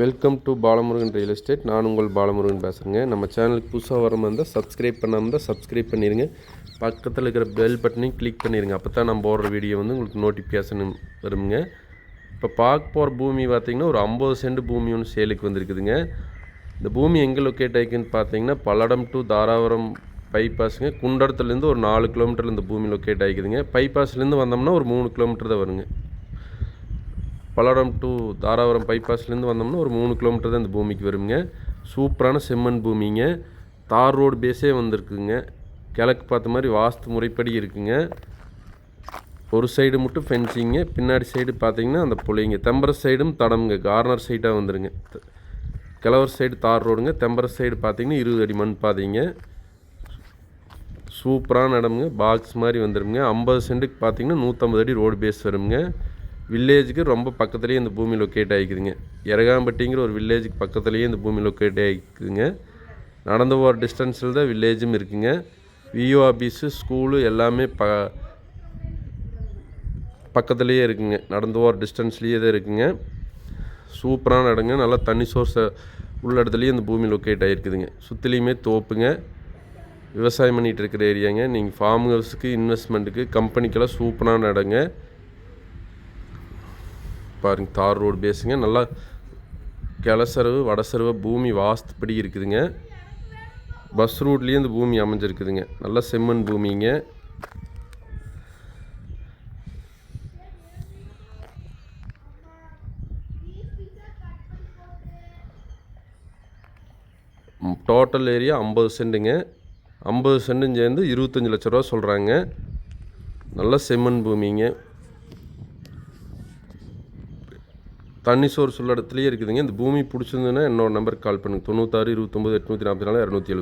Welcome to Balamurugan real estate நான் உங்கள் பாலமுருகன் பேசுகிறேங்க நம்ம சேனலுக்கு புதுசாக வர மாதிரி இருந்தால் சப்ஸ்கிரைப் பண்ணாமல் இருந்தால் சப்ஸ்கிரைப் பண்ணிடுங்க பக்கத்தில் இருக்கிற பெல் பட்டனையும் கிளிக் பண்ணிடுங்க அப்போ தான் நம்ம போடுற வீடியோ வந்து உங்களுக்கு நோட்டிஃபிகேஷன் வருங்க. இப்போ பார்க்க போகிற பூமி பார்த்திங்கன்னா ஒரு ஐம்பது சென்ட் பூமி ஒன்று சேலுக்கு வந்திருக்குதுங்க. இந்த பூமி எங்கே லொக்கேட் ஆகிக்குன்னு பார்த்தீங்கன்னா பல்லடம் டு தாராபுரம் பைபாஸுங்க குண்டடத்துலேருந்து ஒரு நாலு கிலோமீட்டரில் இந்த பூமி லொக்கேட் ஆகிக்குதுங்க பைபாஸ்லேருந்து வந்தோம்னா ஒரு மூணு கிலோமீட்டர் தான் வருங்க. பல்லடம் டு தாராபுரம் பைபாஸ்லேருந்து வந்தோம்னா ஒரு மூணு கிலோமீட்டர் தான் இந்த பூமிக்கு வருங்க சூப்பரான செம்மண் பூமிங்க. தார் ரோடு பேஸே வந்திருக்குங்க. கிழக்கு பார்த்த மாதிரி வாஸ்து முறைப்படி இருக்குங்க. ஒரு சைடு மட்டும் ஃபென்சிங்க பின்னாடி சைடு பார்த்தீங்கன்னா அந்த புளிங்க தெம்பர சைடும் தடம்ங்க. கார்னர் சைட்டாக வந்துடுங்க கிழவர் சைடு தார் ரோடுங்க. தெம்பர சைடு பார்த்தீங்கன்னா இருபது அடி மண் பாதைங்க. சூப்பரான இடமுங்க. பாக்ஸ் மாதிரி வந்துடுங்க ஐம்பது சென்ட்டுக்கு பார்த்தீங்கன்னா நூற்றம்பது அடி ரோடு பேஸ் வருங்க வில்லேஜுக்கு ரொம்ப பக்கத்துலேயே இந்த பூமி லொக்கேட் ஆகிக்குதுங்க. எரகாம்பட்டிங்கிற ஒரு வில்லேஜுக்கு பக்கத்துலேயே இந்த பூமி லொக்கேட் ஆகிக்குதுங்க. நடந்து போகிற டிஸ்டன்ஸில் தான் வில்லேஜும் இருக்குதுங்க விஓ ஆஃபீஸு ஸ்கூலு எல்லாமே ப பக்கத்துலேயே இருக்குங்க. நடந்து போகிற டிஸ்டன்ஸ்லேயே தான் இருக்குங்க. சூப்பரான இடங்க நல்லா தண்ணி சோர்ஸை உள்ள இடத்துலையும் இந்த பூமி லொக்கேட் ஆகிருக்குதுங்க. சுற்றிலையுமே தோப்புங்க. விவசாயம் பண்ணிகிட்டு இருக்கிற ஏரியாங்க நீங்கள் ஃபார்ம் ஹவுஸுக்கு இன்வெஸ்ட்மெண்ட்டுக்கு கம்பெனிக்கெல்லாம் சூப்பரான இடங்க பாருங்க தார் ரோடு பேஸுங்க நல்லா கிளசரவு வடசரவு பூமி வாஸ்துப்படி இருக்குதுங்க. பஸ் ரூட்லேயும் இந்த பூமி அமைஞ்சிருக்குதுங்க. நல்லா செம்மண் பூமிங்க. டோட்டல் ஏரியா ஐம்பது சென்ட்டுங்க ஐம்பது சென்டும் சேர்ந்து இருபத்தஞ்சி லட்ச ரூபா சொல்கிறாங்க நல்ல செம்மண் பூமிங்க. தண்ணி சோர்ஸ் உள்ள இடத்துலையே இருக்குதுங்க. இந்த பூமி பிடிச்சிருந்ததுன்னா என்னோட நம்பருக்கு கால் பண்ணுங்கள் தொண்ணூத்தாறு இருபத்தொம்பது எட்நூற்றி நாற்பத்தி நாலு இரநூத்தி எழுபத்தி